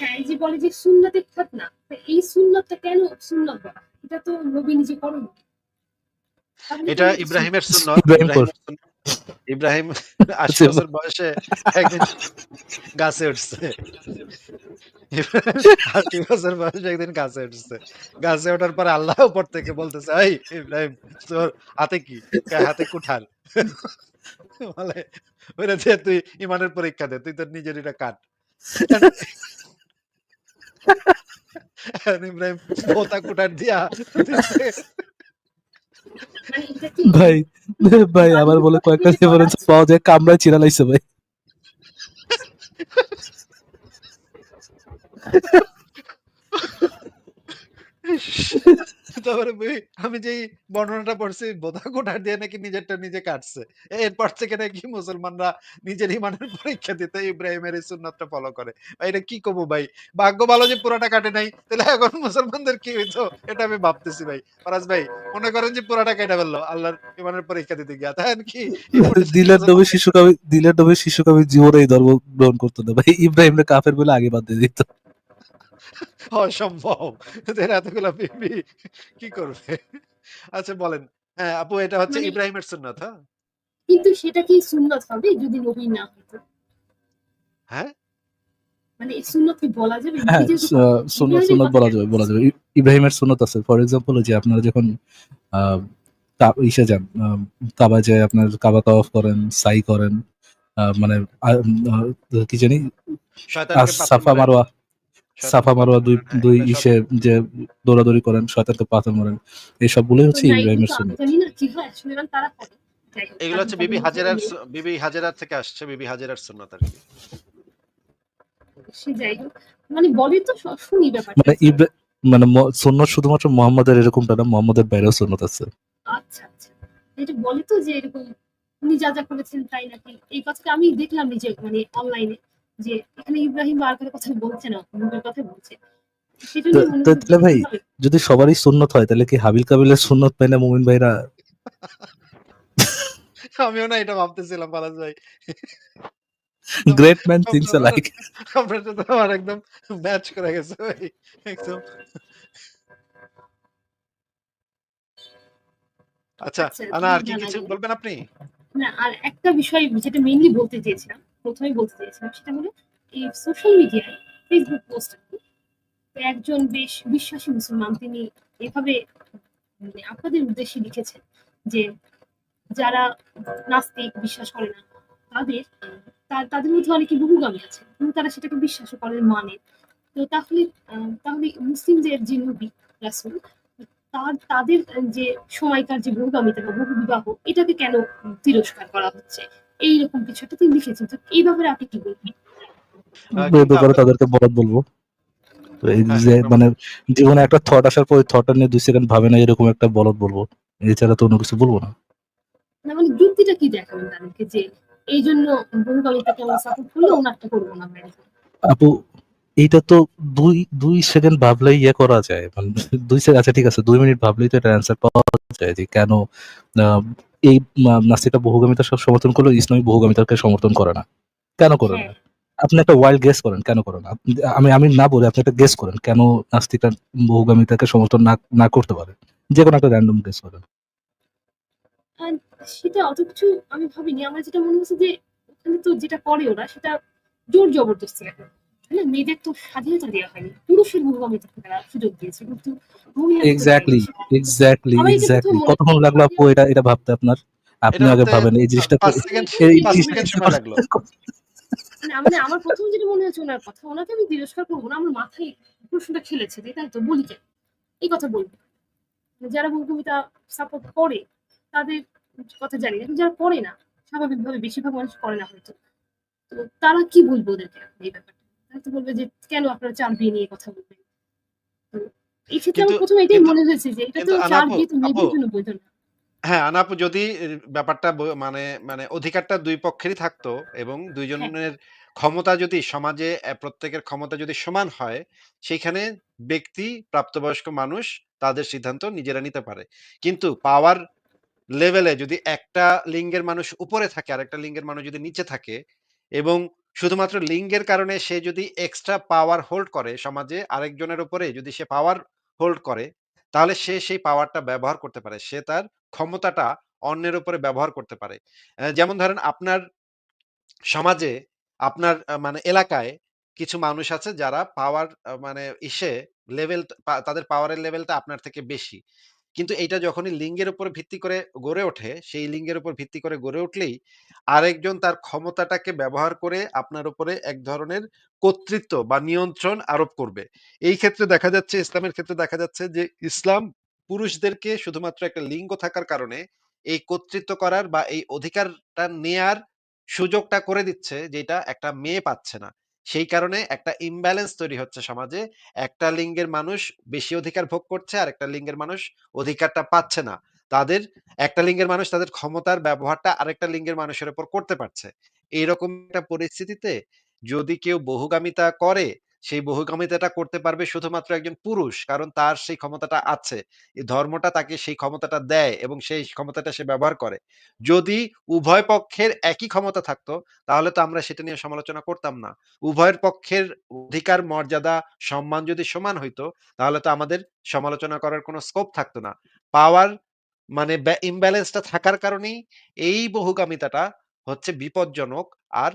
হ্যাঁ এই যে বলে যে সুন্নতে খতনা তো এই সুন্নতটা কেন সুন্নত বলা? এটা তো নবী নিজে করেন এটা ইব্রাহিমের সুন্নত। ইব্রাহিম আশি বছর বয়সে একদিন গাছে উঠছে। আশি বছর বয়সে একদিন গাছে উঠছে। গাছে ওঠার পরে আল্লাহ উপর থেকে বলতেছে এই ইব্রাহিম তোর হাতে কি? হাতে কুঠার বলে বলে যে তুই ইমানের পরীক্ষা দে তুই তোর নিজের এটা কাট। ইব্রাহিম বোতা কুটার দিয়া। ভাই ভাই আবার বলে কয়েকটা রেফারেন্স পাওয়া যায় কামড়ায় চিরা লাইছে ভাই। তারপরে আমি যেই বর্ণনাটা পড়ছি বোধা কোঠার দিয়ে নাকি নিজেরটা নিজে কাটছে। এরপর থেকে নাকি মুসলমানরা নিজের ইমানের পরীক্ষা দিতে ইব্রাহিমের এই সুন্নাতটা ফলো করে। এটা কি কবো ভাই? ভাগ্য ভালো যে পুরাটা কাটে নাই তাহলে এখন মুসলমানদের কি হইতো? এটা আমি ভাবতেছি ভাই। ফরাজ ভাই মনে করেন যে পুরাটা কেটে ফেলল আল্লাহর ইমানের পরীক্ষা দিতে গিয়া। তাই কি দিলের নবী শিশু কবি দিলের নবী শিশু কবি জীবনে এই ধর্ম গ্রহণ করতো না ভাই। ইব্রাহিমরে কাফের বলে আগে বাদ দিয়ে দিত। অসম্ভব। এদের এতগুলা বিবি কি করবে? আচ্ছা বলেন। হ্যাঁ আপু এটা হচ্ছে মানে- ইব্রাহিমের সুন্নাত হ্যাঁ? কিন্তু সেটা কি সুন্নত হবে যদি নবী না হতো? হ্যাঁ? মানে এই সুন্নত কি বলা যাবে? হ্যাঁ সুন্নত সুন্নত বলা যাবে বলা যাবে। ইব্রাহিমের সুন্নত আছে। ফর এক্সাম্পল যে আপনারা যখন আহ, ইসে যান কাবা আপনার কাবা তাওয়াফ করেন সাই করেন আহ, মানে কি জানি? সাফা মারোয়া। সাফা মারোয়া দুই দুই ইসে যে দৌড়াদৌড়ি করেন শয়তানকে পাথর মারেন। এই সবগুলোই হচ্ছে ইব্রাহিমের সুন্নত। জানি না কি হয় শুনলাম তারা করে এগুলো হচ্ছে বিবি হাজেরার বিবি হাজেরার থেকে আসছে বিবি হাজেরার সুন্নত আর কি। সে যাই হোক মানে বলে তো শুনি ব্যাপারটা। মানে মানে সুন্নত শুধুমাত্র মোহাম্মদের এরকমটা না মোহাম্মদের বাইরেও সুন্নত আছে। আচ্ছা আচ্ছা। এটা বলে তো যে এরকম উনি যা যা করেছেন তাই নাকি? এই কথাটা আমি দেখলাম নিজে মানে অনলাইনে যে এখানে ইব্রাহিম কথা বলছে না কথা বলছে। তো- তাহলে ভাই, যদি সবারই সুন্নত হয় তাহলে কি হাবিল কাবিলের সুন্নত পায় না মুমিন ভাইরা? আমিও না এটা ভাবতেছিলাম পালাস ভাই। গ্রেট ম্যান থিংস লাইক আপনার সাথে আমার একদম ম্যাচ করে গেছে ভাই একদম। আচ্ছা আচ্ছা, আনা আর কি কিছু বলবেন আপনি? না আর একটা বিষয় যেটা মেইনলি বলতে চেয়েছিলাম প্রথমেই বলতে চেয়েছিলাম সেটা হলো এই সোশ্যাল মিডিয়ায় ফেসবুক পোস্ট একজন বেশ বিশ্বাসী মুসলমান তিনি এভাবে মানে আপনাদের উদ্দেশ্যে লিখেছেন যে যারা নাস্তিক বিশ্বাস করে না, তাদের তাদের মধ্যে অনেকে বহুগামী আছে কিন্তু তারা সেটাকে বিশ্বাস করে মানে। তো তাহলে তাহলে মুসলিমদের যে নবী রাসুল, তার, তাদের যে সময়কার যে বহুগামিতা বা বহু বিবাহ এটাকে কেন তিরস্কার করা হচ্ছে? এইরকম কিছু একটা তিনি লিখেছেন তো এই ব্যাপারে আপনি কি বলবেন? ব্যাপারে তাদেরকে বলব। এই হ্যাঁ, যে মানে জীবনে একটা থট আসার পর থটটা নিয়ে দুই সেকেন্ড ভাবে না এরকম একটা বলদ বলব। এছাড়া তো অন্য কিছু বলব না। না মানে যুক্তিটা কি দেখাবেন তাদেরকে যে এই জন্য আমরা সাপোর্ট করলে ওনারটা করব না আপু এইটা তো দুই দুই সেকেন্ড ভাবলেই ইয়ে করা যায়। মানে দুই সেকেন্ড আচ্ছা ঠিক আছে দুই মিনিট ভাবলেই তো এটা অ্যান্সার পাওয়া যায় যে কেন আহ, এই আহ, নাস্তিকটা বহুগামিতা সব সমর্থন করল ইসলামী বহুগামিতাকে সমর্থন করে না। কেন করে না? হ্যাঁ। আপনি একটা ওয়াইল্ড গেস করেন কেন করেন আমি আমি না বলে আপনি একটা গেস করেন কেন নাস্তিকটা বহুগামিতাকে সমর্থন না না করতে পারে? যে কোনো একটা র্যান্ডম গেস করেন। সেটা অত কিছু আমি ভাবিনি। আমার যেটা মনে হচ্ছে যে ওখানে তো যেটা করে ওরা সেটা জোর জবরদস্তি হ্যাঁ মেয়েদের তো স্বাধীনতা দেওয়া হয়নি। পুরুষের বহুগামিতাকে তারা সুযোগ দিয়েছে কিন্তু এক্স্যাক্টলি এক্স্যাক্টলি এক্স্যাক্টলি কতক্ষণ লাগল আপু? এটা এটা ভাবতে আপনার? আপনি আগে ভাবেন এই জিনিসটা এই জিনিসটা সময় লাগল। মানে মানে আমার প্রথম যেটা মনে হচ্ছে ওনার কথা ওনাকে আমি তিরস্কার করব না আমার মাথায় প্রশ্নটা খেলেছে যে তাই তো বলি কেন? এই কথা বলব। যারা বহুকবিতা সাপোর্ট করে তাদের কথা জানি না কিন্তু যারা করে না স্বাভাবিকভাবে বেশিরভাগ মানুষ করে না হয়তো। তো তারা কি বলব ওদেরকে এই ব্যাপারটা? তারা তো বলবে যে কেন আপনারা চার বিয়ে নিয়ে কথা বলবেন? তো এই ক্ষেত্রে আমার প্রথমে এটাই মনে হয়েছে যে এটা তো চার বিয়ে তো মেয়েদের জন্য বৈধ না। হ্যাঁ আনাপু যদি ব্যাপারটা মানে মানে অধিকারটা দুই পক্ষেরই থাকতো এবং দুইজনের ক্ষমতা যদি সমাজে প্রত্যেকের ক্ষমতা যদি সমান হয় সেখানে ব্যক্তি প্রাপ্তবয়স্ক মানুষ তাদের সিদ্ধান্ত নিজেরা নিতে পারে। কিন্তু পাওয়ার লেভেলে যদি একটা লিঙ্গের মানুষ উপরে থাকে আর একটা লিঙ্গের মানুষ যদি নিচে থাকে এবং শুধুমাত্র লিঙ্গের কারণে সে যদি এক্সট্রা পাওয়ার হোল্ড করে সমাজে আরেকজনের উপরে যদি সে পাওয়ার হোল্ড করে, তাহলে সে সেই পাওয়ারটা ব্যবহার করতে পারে। সে তার ক্ষমতাটা অন্যের উপরে ব্যবহার করতে পারে। যেমন ধরেন আপনার সমাজে, আপনার মানে এলাকায় কিছু মানুষ আছে যারা পাওয়ার মানে ইসে লেভেল তাদের পাওয়ারের লেভেলটা আপনার থেকে বেশি। কিন্তু এইটা যখনই লিঙ্গের উপর ভিত্তি করে গড়ে ওঠে, সেই লিঙ্গের উপর ভিত্তি করে গড়ে উঠলেই আরেকজন তার ক্ষমতাটাকে ব্যবহার করে আপনার উপরে এক ধরনের কর্তৃত্ব বা নিয়ন্ত্রণ আরোপ করবে। এই ক্ষেত্রে দেখা যাচ্ছে, ইসলামের ক্ষেত্রে দেখা যাচ্ছে যে ইসলাম পুরুষদেরকে শুধুমাত্র একটা লিঙ্গ থাকার কারণে এই কর্তৃত্ব করার বা এই অধিকারটা নেয়ার সুযোগটা করে দিচ্ছে, যেটা একটা মেয়ে পাচ্ছে না। সেই কারণে একটা ইমব্যালেন্স তৈরি হচ্ছে সমাজে। একটা লিঙ্গের মানুষ বেশি অধিকার ভোগ করছে আর একটা লিঙ্গের মানুষ অধিকারটা পাচ্ছে না। তাদের, একটা লিঙ্গের মানুষ তাদের ক্ষমতার ব্যবহারটা আরেকটা লিঙ্গের মানুষের উপর করতে পারছে। এইরকম একটা পরিস্থিতিতে যদি কেউ বহুগামিতা করে সেই বহুগামিতাটা করতে পারবে শুধুমাত্র একজন পুরুষ, কারণ তার সেই ক্ষমতাটা আছে। এই ধর্মটা তাকে সেই ক্ষমতাটা দেয় এবং সেই ক্ষমতাটা সে ব্যবহার করে। যদি উভয় পক্ষের একই ক্ষমতা থাকতো, তাহলে তো আমরা সেটা নিয়ে সমালোচনা করতাম না। উভয়ের পক্ষের অধিকার, মর্যাদা, সম্মান যদি সমান হইতো, তাহলে তো আমাদের সমালোচনা করার কোনো স্কোপ থাকতো না। পাওয়ার মানে ইমব্যালেন্সটা থাকার কারণেই এই বহুগামিতাটা হচ্ছে বিপজ্জনক আর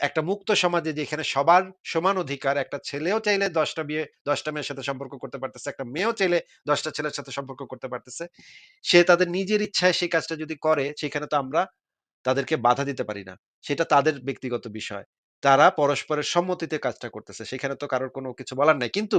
একটা মুক্ত সমাজে যেখানে সবার সমান অধিকার, একটা ছেলেও চাইলে দশটা বিয়ে, দশটা মেয়ের সাথে সম্পর্ক করতে পারতেছে, একটা মেয়েও চাইলে দশটা ছেলের সাথে সম্পর্ক করতে পারতেছে। সে তাদের নিজের ইচ্ছায় সেই কাজটা যদি করে, সেখানে তো আমরা তাদেরকে বাধা দিতে পারি না। সেটা তাদের ব্যক্তিগত বিষয়। তারা পরস্পরের সম্মতিতে কাজটা করতেছে। সেখানে তো কারোর কোনো কিছু বলার নাই। কিন্তু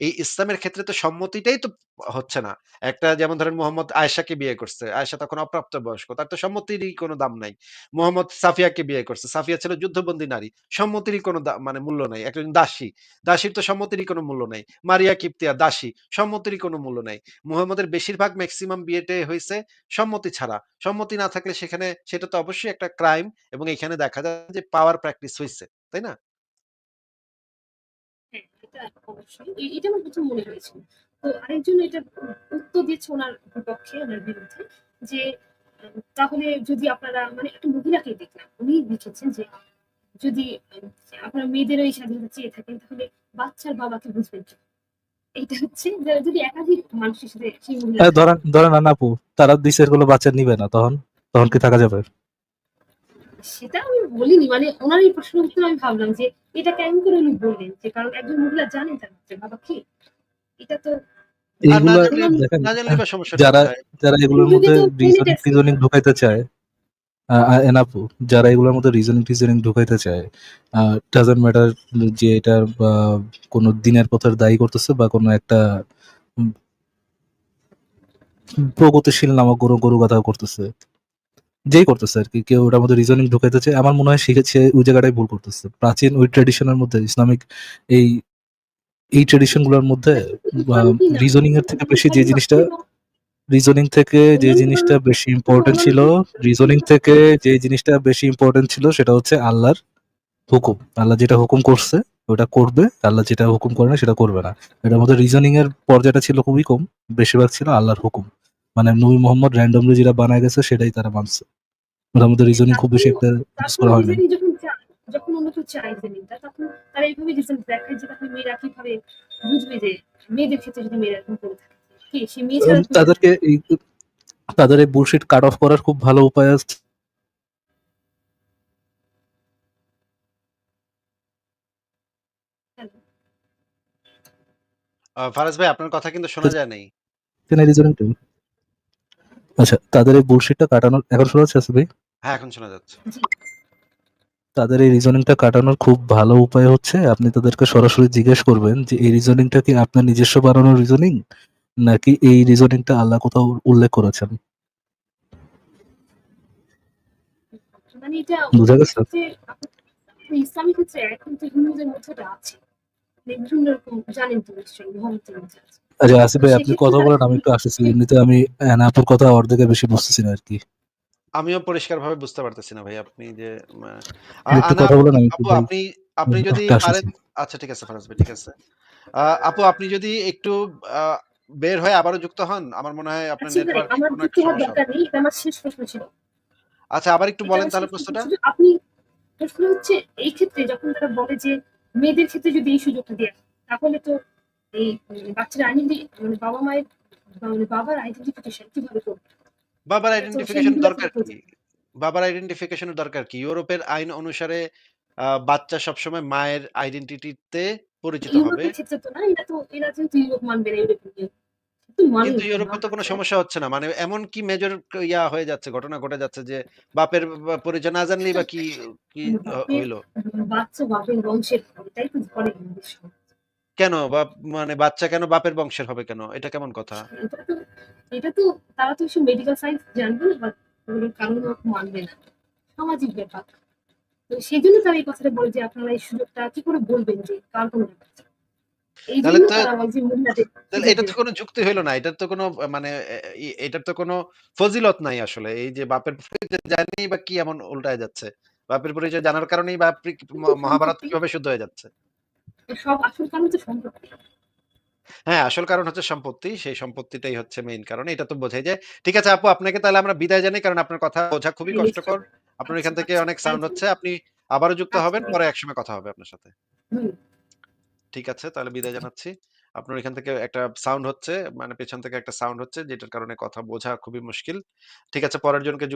এই ইসলামের ক্ষেত্রে তো সম্মতিটাই তো হচ্ছে না। একটা যেমন ধরেন মোহাম্মদ আয়েশাকে বিয়ে করছে, আয়েশা তখন অপ্রাপ্ত বয়স্ক তার তো সম্মতিরই কোনো দাম নাই। মোহাম্মদ সাফিয়াকে বিয়ে করছে, সাফিয়া ছিল যুদ্ধবন্দী নারী, সম্মতিরই কোনো মানে মূল্য নাই। একজন দাসী, দাসীর তো সম্মতিরই কোনো মূল্য নাই। মারিয়া কিপ্তিয়া দাসী, সম্মতিরই কোনো মূল্য নাই। মুহাম্মদের বেশিরভাগ ম্যাক্সিমাম বিয়েটে হয়েছে সম্মতি ছাড়া। সম্মতি না থাকলে সেখানে, সেটা তো অবশ্যই একটা ক্রাইম এবং এখানে দেখা যায় যে পাওয়ার প্র্যাকটিস হয়েছে তাই না হ্যাঁ, অবশ্যই। এটা আমার ১ম মনে হয়েছিল। তো আরেকজন এটা উত্তর দিচ্ছে ওনার বিপক্ষে, ওনার বিরুদ্ধে যে তাহলে যদি আপনারা মানে একটা মহিলাকেই দেখলাম। উনি লিখেছেন যে যদি আপনারা মেয়েদের এই স্বাধীনতা চেয়ে থাকেন তাহলে বাচ্চার বাবাকে বুঝবেন কি? এইটা হচ্ছে যদি একাধিক মানুষের সাথে সেই মহিলা ধরেন ধরেন না আপু তারা দিছে গুলো বাচ্চা নিবে না তখন তখন কি থাকা যাবে সেটা আমি বলিনি মানে ওনার এই প্রশ্ন উত্তর আমি ভাবলাম যে এটা কেমন করে উনি বললেন? যে কারণ একজন মহিলা জানেন তার বাচ্চার বাবা কি? এটা তো যারা যারা এগুলোর মধ্যে রিজনিং ঢুকাইতে চায় এনাপু যারা এগুলোর মধ্যে রিজনিং টিজনিং ঢুকাইতে চায় ডাজন্ট ম্যাটার যে এটা বা কোনো দিনের পথের দায়ী করতেছে বা কোনো একটা প্রগতিশীল নামক গরু গরু কথা করতেছে। যেই করতেছে আর কি, কেউ ওটার মধ্যে রিজনিং ঢুকাইতে চায়। আমার মনে হয় শিখেছে ওই জায়গাটাই ভুল করতেছে। প্রাচীন ওই ট্রেডিশনের মধ্যে, ইসলামিক এই এই ট্রেডিশনগুলোর মধ্যে রিজনিং এর থেকে বেশি যে জিনিসটা রিজনিং থেকে যে জিনিসটা বেশি ইম্পর্টেন্ট ছিল রিজনিং থেকে যে জিনিসটা বেশি ইম্পর্টেন্ট ছিল, সেটা হচ্ছে আল্লাহর হুকুম। আল্লাহ যেটা হুকুম করছে, ওটা করবে। আল্লাহ যেটা হুকুম করে না, সেটা করবে না। এটার মধ্যে রিজনিং এর পর্যায়টা ছিল খুবই কম। বেশিরভাগ ছিল আল্লাহর হুকুম। মানে নবী মোহাম্মদ র্যান্ডমলি যেটা বানায় গেছে সেটাই তারা মানছে ওটার মধ্যে রিজনিং খুব বেশি একটা ইউজ করা হয় যখন যখন অন্য কেউ চায় রিজনিংটা তখন তারা এইভাবে রিজন দেখায় যে তাহলে মেয়েরা কীভাবে বুঝবে যে মেয়েদের ক্ষেত্রে যদি মেয়েরা এরকম করে থাকে। কি সে মেয়ে ছাড়া তাদেরকে এই তাদের এই বুলশিট কাট অফ করার খুব ভালো উপায় আছে। ফারাজ ভাই আপনার কথা কিন্তু শোনা যায় নাই। রিজনিং আচ্ছা তাদের এই বুলশিটটা কাটানোর এখন শোনা যাচ্ছে ভাই? হ্যাঁ এখন শোনা যাচ্ছে। তাদের এই রিজনিংটা কাটানোর খুব ভালো উপায় হচ্ছে আপনি তাদেরকে সরাসরি জিজ্ঞেস করবেন যে এই রিজনিংটা কি আপনার নিজস্ব বানানো রিজনিং নাকি এই রিজনিংটা আল্লাহ কোথাও উল্লেখ করেছেন? মানে বুঝা গেছে? ইসলামিক ক্ষেত্রে এখন তো হিন্দুদের মধ্যেটা আছে। মানে বিভিন্ন রকম জানেন তো নিশ্চয়ই মোহাম্মদের আছে। আচ্ছা আসিফ ভাই আপনি কথা বলেন আমি একটু আসতেছি। এমনিতে আমি অ্যানাপুর কথা অর্ধেকে বেশি বুঝতেছি না আর কি। আমিও পরিষ্কার ভাবে বুঝতে পারতেছি না ভাই আপনি যে কথা বলেন আমি আপু আপনি আপনি যদি পারেন আচ্ছা ঠিক আছে ফারাজ ভাই ঠিক আছে। আপু আপনি যদি একটু আহ, বের হয়ে আবারও যুক্ত হন আমার মনে হয় আপনার আচ্ছা নেটওয়ার্ক কোনো একটা সমস্যা এটা আমার শেষ প্রশ্ন ছিল। আচ্ছা আবার একটু বলেন তাহলে প্রশ্নটা। আপনি প্রশ্ন হচ্ছে এই ক্ষেত্রে যখন তারা বলে যে মেয়েদের ক্ষেত্রে যদি এই সুযোগটা দেয় তাহলে তো এই বাচ্চার আইডেন্টি মানে বাবা মায়ের মানে বাবার আইডেন্টিফিকেশন কীভাবে করবে বাবার আইডেন্টিফিকেশন দরকার কি? বাবার আইডেন্টিফিকেশনের দরকার কি? ইউরোপের আইন অনুসারে বাচ্চা সবসময় মায়ের আইডেন্টিটিতে পরিচিত হবে। কিন্তু ইউরোপে তো কোনো সমস্যা হচ্ছে না। মানে এমন কি মেজর ইয়া হয়ে যাচ্ছে, ঘটনা ঘটে যাচ্ছে যে বাপের পরিচয় না জানলেই বা কি কি হইল? বাচ্চা বাপের বংশের এটাই তো। কেন? বাপ মানে বাচ্চা কেন বাপের বংশের হবে কেন? এটা কেমন কথা? এটা তো তারা তো এসব মেডিকেল সায়েন্স জানবে না কারণ মানবে না সামাজিক ব্যাপার তো সেই জন্য তারা এই কথাটা বলে যে আপনারা এই সুযোগটা কি করে বলবেন যে কার কোনো এটা তো কোনো যুক্তি হইল না। এটার তো কোনো মানে এটার তো কোনো ফজিলত নাই আসলে। এই যে বাপের পরিচয় জানিই বা কি এমন উল্টায় যাচ্ছে? বাপের পরিচয় জানার কারণেই বা মহাভারত কীভাবে শুদ্ধ হয়ে যাচ্ছে? সব আসল কারণ তো সম্পত্তি হ্যাঁ, আসল কারণ হচ্ছে সম্পত্তি। সেই সম্পত্তিটাই হচ্ছে মেইন কারণ। এটা তো বোঝাই যায়। ঠিক আছে আপু আপনাকে তাহলে আমরা বিদায় জানাই। কারণ আপনার কথা বোঝা খুবই কষ্টকর। আপনার এখান আচ্ছা, থেকে আচ্ছা। অনেক সাউন্ড হচ্ছে। আপনি আবারও যুক্ত আচ্ছা, হবেন। পরে। একসময় কথা হবে আপনার সাথে। ঠিক আছে তাহলে বিদায় জানাচ্ছি। আপনার এখান থেকে একটা সাউন্ড হচ্ছে, মানে পেছন থেকে একটা সাউন্ড হচ্ছে যেটার কারণে কথা বোঝা খুবই মুশকিল। ঠিক আছে পরের জনকে